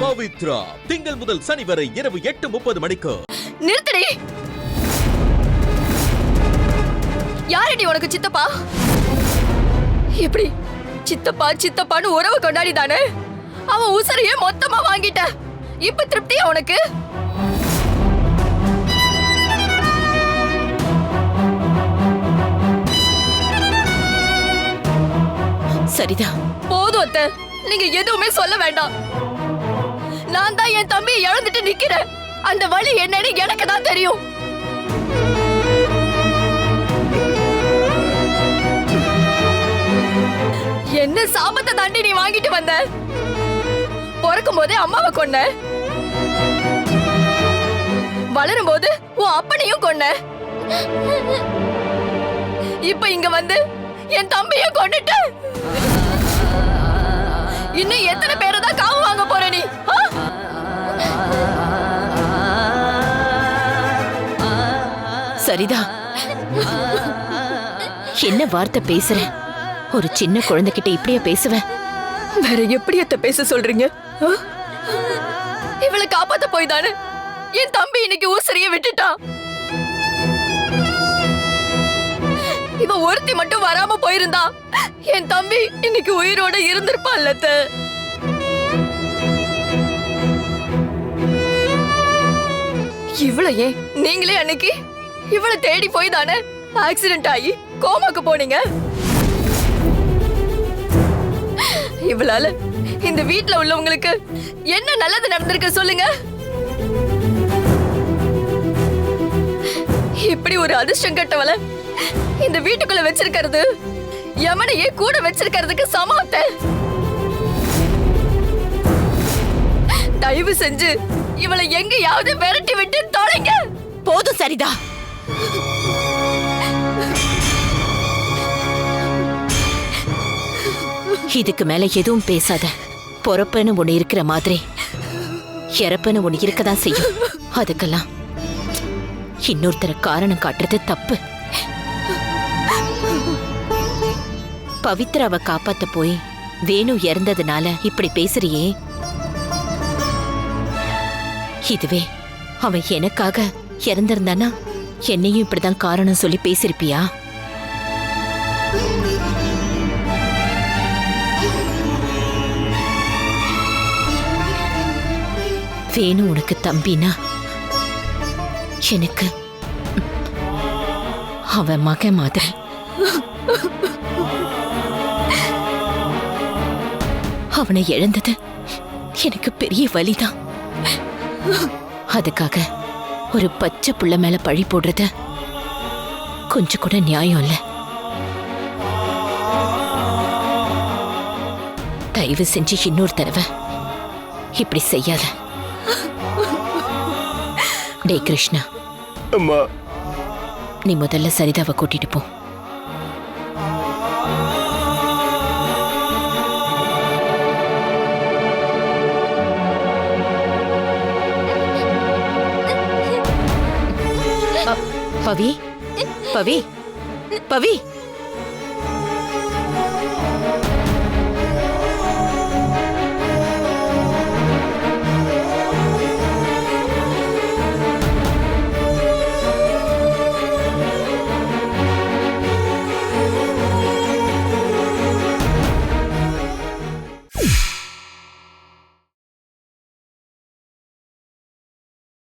பவித்ரா திங்கள் முதல் சனி வரை இரவு எட்டு முப்பது மணிக்கு. நிறுத்தடி. யாரடி உனக்கு சித்தப்பா? எப்படி சித்தப்பா சித்தப்பான்னு உறவு கொண்டாடி தானே அவன் உசரையே மொத்தமா வாங்கிட்ட. இப்ப திருப்தியா உனக்கு? சரிதான். போதும் அத்தை. நீங்க எதுவுமே சொல்ல வேண்டாம். நான் தான் என் தம்பியை இழந்துட்டு நிக்கிறேன். அந்த வழி என்னன்னு எனக்கு தான் தெரியும். என்ன சாபத்தை தாண்டி நீ வாங்கிட்டு வந்த? பிறக்கும் போதே அம்மாவை கொன்ன. வளரும் போது உன் அப்பனையும் கொன்ன. இப்ப இங்க வந்து என் தம்பிய கொண்டுட்ட இன்னும் எத்தனை பேரை தான் காவு வாங்க போற நீ? சரிதா என்ன வார்த்தை பேசுற? ஒரு சின்ன குழந்தைகிட்ட இப்படியா பேசுவேன் வேற எப்படி அத்த பேச சொல்றீங்க? இவளை காப்பாத்த போய் தானே என் தம்பி இன்னைக்கு ஊசரிய விட்டுட்டான் இவ ஒருத்தி மட்டும் வராம போயிருந்தா என் தம்பி இன்னைக்கு உயிரோட இருந்திருப்பான்ல அத்தை. ஏன் நீங்களே அன்னைக்கு இவளை தேடி போய் தானே ஆக்சிடென்ட் ஆகி கோமாக்கு போனீங்க? இவளால இந்த வீட்ல உள்ளவங்களுக்கு என்ன நல்லது நடந்திருக்கு சொல்லுங்க. இப்படி ஒரு அதிர்ஷ்டம் கட்டவள இந்த வீட்டுக்குள்ள வச்சிருக்கிறது யமனையே கூட வச்சிருக்கிறதுக்கு சமாத்த. தயவு செஞ்சு இவளை எங்கேயாவது விரட்டி விட்டு தொலைங்க. போதும் சரிதா. இதுக்கு மேல எதுவும் பேசாத. பொறப்பன்னு ஒண்ணு இருக்கிற மாதிரி. இறப்புன்னு ஒண்ணு இருக்கதான் செய்யும். அதுக்கெல்லாம் இன்னொருத்தர காரணம் காட்டுறது தப்பு. பவித்ராவை காப்பாத்த போய் வேணு இறந்ததுனால இப்படி பேசுறியே. இதுவே அவன் எனக்காக இறந்திருந்தானா? என்னையும் இப்படிதான் காரணம் சொல்லி பேசிருப்பியா வேணு உனக்கு தம்பினா எனக்கு அவன் மகன் மாதிரி. அவனை இழந்தது எனக்கு பெரிய வலிதான். அதுக்காக ஒரு பச்சை புள்ள மேல பழி போடுறது கொஞ்சம் கூட நியாயம் இல்ல. தயவு செஞ்சு இன்னொரு தடவை. இப்படி செய்யாத. டேய் கிருஷ்ணா. அம்மா. நீ முதல்ல சரிதாவை கூட்டிட்டு போ. பவி. பவி. பவி.